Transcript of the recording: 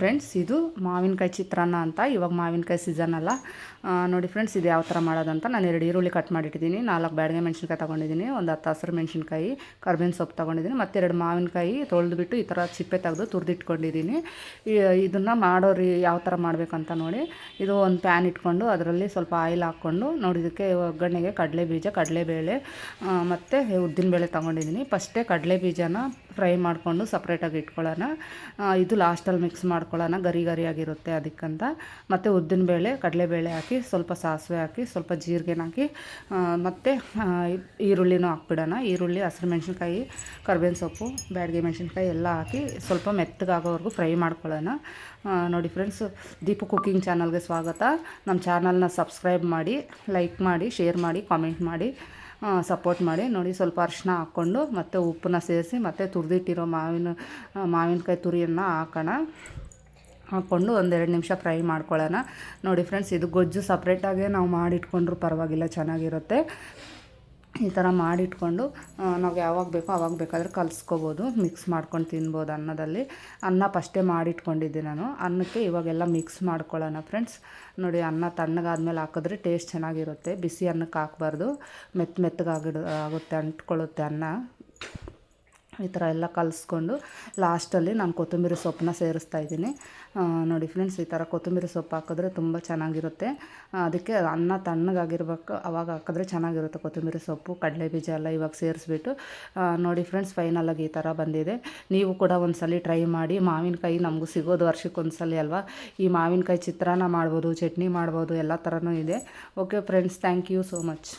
Friends, ಇದು ಮಾವಿನಕಾಯಿ ಚಿತ್ರಾನ್ನ ಅಂತ, ಇವಾಗ ಮಾವಿನಕಾಯಿ ಸೀಸನ್ ಅಲ್ಲ. ನೋಡಿ ಫ್ರೆಂಡ್ಸ್, ಇದು ಯಾವ ಥರ ಮಾಡೋದಂತ ನಾನು ಎರಡು ಈರುಳ್ಳಿ ಕಟ್ ಮಾಡಿಟ್ಟಿದ್ದೀನಿ, ನಾಲ್ಕು ಬ್ಯಾಡಗೆ ಮೆಣಸಿನ್ಕಾಯಿ ತೊಗೊಂಡಿದ್ದೀನಿ, ಒಂದು ಹತ್ತು ಹಸಿರು ಮೆಣಸಿನ್ಕಾಯಿ, ಕರ್ಬೇವಿನ ಸೊಪ್ಪು ತೊಗೊಂಡಿದ್ದೀನಿ ಮತ್ತು ಎರಡು ಮಾವಿನಕಾಯಿ ತೊಳೆದುಬಿಟ್ಟು ಈ ಥರ ಸಿಪ್ಪೆ ತೆಗೆದು ತುರಿದಿಟ್ಕೊಂಡಿದ್ದೀನಿ. ಇದನ್ನು ಮಾಡೋರು ಯಾವ ಥರ ಮಾಡಬೇಕಂತ ನೋಡಿ, ಇದು ಒಂದು ಪ್ಯಾನ್ ಇಟ್ಕೊಂಡು ಅದರಲ್ಲಿ ಸ್ವಲ್ಪ ಆಯಿಲ್ ಹಾಕ್ಕೊಂಡು, ನೋಡಿ ಇದಕ್ಕೆ ಒಗ್ಗರಣೆಗೆ ಕಡಲೆ ಬೀಜ ಕಡಲೆಬೇಳೆ ಮತ್ತು ಉದ್ದಿನಬೇಳೆ ತೊಗೊಂಡಿದ್ದೀನಿ. ಫಸ್ಟೇ ಕಡಲೆ ಬೀಜನ ಫ್ರೈ ಮಾಡಿಕೊಂಡು ಸಪ್ರೇಟಾಗಿ ಇಟ್ಕೊಳ್ಳೋಣ. ಇದು ಲಾಸ್ಟಲ್ಲಿ ಮಿಕ್ಸ್ ಮಾಡ್ಕೊಳ್ಳೋಣ. ಗರಿ ಗರಿಯಾಗಿರುತ್ತೆ ಅದಕ್ಕಂತ. ಮತ್ತು ಉದ್ದಿನಬೇಳೆ ಕಡಲೆಬೇಳೆ ಹಾಕಿ, ಸ್ವಲ್ಪ ಸಾಸಿವೆ ಹಾಕಿ, ಸ್ವಲ್ಪ ಜೀರಿಗೆನ ಹಾಕಿ ಮತ್ತು ಈರುಳ್ಳಿನೂ ಹಾಕ್ಬಿಡೋಣ. ಈರುಳ್ಳಿ, ಹಸಿರು ಮೆಣಸಿನ್ಕಾಯಿ, ಕರ್ಬೇವಿನ ಸೊಪ್ಪು, ಬ್ಯಾಡಗೆ ಮೆಣಸಿನ್ಕಾಯಿ ಎಲ್ಲ ಹಾಕಿ ಸ್ವಲ್ಪ ಮೆತ್ತಗಾಗೋವರೆಗೂ ಫ್ರೈ ಮಾಡ್ಕೊಳ್ಳೋಣ. ನೋಡಿ ಫ್ರೆಂಡ್ಸ್, ದೀಪು ಕುಕ್ಕಿಂಗ್ ಚಾನಲ್ಗೆ ಸ್ವಾಗತ. ನಮ್ಮ ಚಾನಲ್ನ ಸಬ್ಸ್ಕ್ರೈಬ್ ಮಾಡಿ, ಲೈಕ್ ಮಾಡಿ, ಶೇರ್ ಮಾಡಿ, ಕಾಮೆಂಟ್ ಮಾಡಿ. ಸಪೋರ್ಟ್ ಮಾಡಿ, ನೋಡಿ ಸ್ವಲ್ಪ ಅರಿಶಿನ ಹಾಕ್ಕೊಂಡು ಮತ್ತು ಉಪ್ಪನ್ನ ಸೇರಿಸಿ ಮತ್ತು ತುರಿದಿಟ್ಟಿರೋ ಮಾವಿನ ಮಾವಿನಕಾಯಿ ತುರಿಯನ್ನು ಹಾಕೋಣ. ಹಾಕ್ಕೊಂಡು ಒಂದೆರಡು ನಿಮಿಷ ಫ್ರೈ ಮಾಡ್ಕೊಳ್ಳೋಣ. ನೋಡಿ ಫ್ರೆಂಡ್ಸ್ ಇದು ಗೊಜ್ಜು ಸಪ್ರೇಟಾಗೆ ನಾವು ಮಾಡಿಟ್ಕೊಂಡ್ರೂ ಪರವಾಗಿಲ್ಲ, ಚೆನ್ನಾಗಿರುತ್ತೆ. ಈ ಥರ ಮಾಡಿಟ್ಕೊಂಡು ನಾವು ಯಾವಾಗ ಬೇಕೋ ಆವಾಗ ಬೇಕಾದರೆ ಕಲಿಸ್ಕೋಬೋದು ಮಿಕ್ಸ್ ಮಾಡ್ಕೊಂಡು ತಿನ್ಬೋದು ಅನ್ನದಲ್ಲಿ. ಅನ್ನ ಫಸ್ಟೇ ಮಾಡಿಟ್ಕೊಂಡಿದ್ದೆ ನಾನು. ಅನ್ನಕ್ಕೆ ಇವಾಗೆಲ್ಲ ಮಿಕ್ಸ್ ಮಾಡ್ಕೊಳ್ಳೋಣ ಫ್ರೆಂಡ್ಸ್ ನೋಡಿ, ಅನ್ನ ತಣ್ಣಗಾದ್ಮೇಲೆ ಹಾಕಿದ್ರೆ ಟೇಸ್ಟ್ ಚೆನ್ನಾಗಿರುತ್ತೆ. ಬಿಸಿ ಅನ್ನಕ್ಕೆ ಹಾಕ್ಬಾರ್ದು. ಮೆತ್ತ ಮೆತ್ತಗಾಗಿಡು ಆಗುತ್ತೆ, ಅಂಟ್ಕೊಳ್ಳುತ್ತೆ ಅನ್ನ. ಈ ಥರ ಎಲ್ಲ ಕಲಿಸ್ಕೊಂಡು ಲಾಸ್ಟಲ್ಲಿ ನಾನು ಕೊತ್ತಂಬರಿ ಸೊಪ್ಪನ್ನ ಸೇರಿಸ್ತಾ ಇದ್ದೀನಿ. ನೋಡಿ ಫ್ರೆಂಡ್ಸ್, ಈ ಥರ ಕೊತ್ತಂಬರಿ ಸೊಪ್ಪು ಹಾಕಿದ್ರೆ ತುಂಬ ಚೆನ್ನಾಗಿರುತ್ತೆ. ಅದಕ್ಕೆ ಅನ್ನ ತಣ್ಣಗಾಗಿರ್ಬೇಕು, ಅವಾಗ ಹಾಕಿದ್ರೆ ಚೆನ್ನಾಗಿರುತ್ತೆ ಕೊತ್ತಂಬರಿ ಸೊಪ್ಪು. ಕಡಲೆ ಬೀಜ ಎಲ್ಲ ಇವಾಗ ಸೇರಿಸ್ಬಿಟ್ಟು ನೋಡಿ ಫ್ರೆಂಡ್ಸ್, ಫೈನಲಾಗಿ ಈ ಥರ ಬಂದಿದೆ. ನೀವು ಕೂಡ ಒಂದ್ಸಲ ಟ್ರೈ ಮಾಡಿ. ಮಾವಿನಕಾಯಿ ನಮಗೂ ಸಿಗೋದು ವರ್ಷಕ್ಕೆ ಒಂದ್ಸಲ ಅಲ್ವಾ? ಈ ಮಾವಿನಕಾಯಿ ಚಿತ್ರಾನ್ನ ಮಾಡ್ಬೋದು, ಚಟ್ನಿ ಮಾಡ್ಬೋದು, ಎಲ್ಲ ಥರನೂ ಇದೆ. Okay friends thank you so much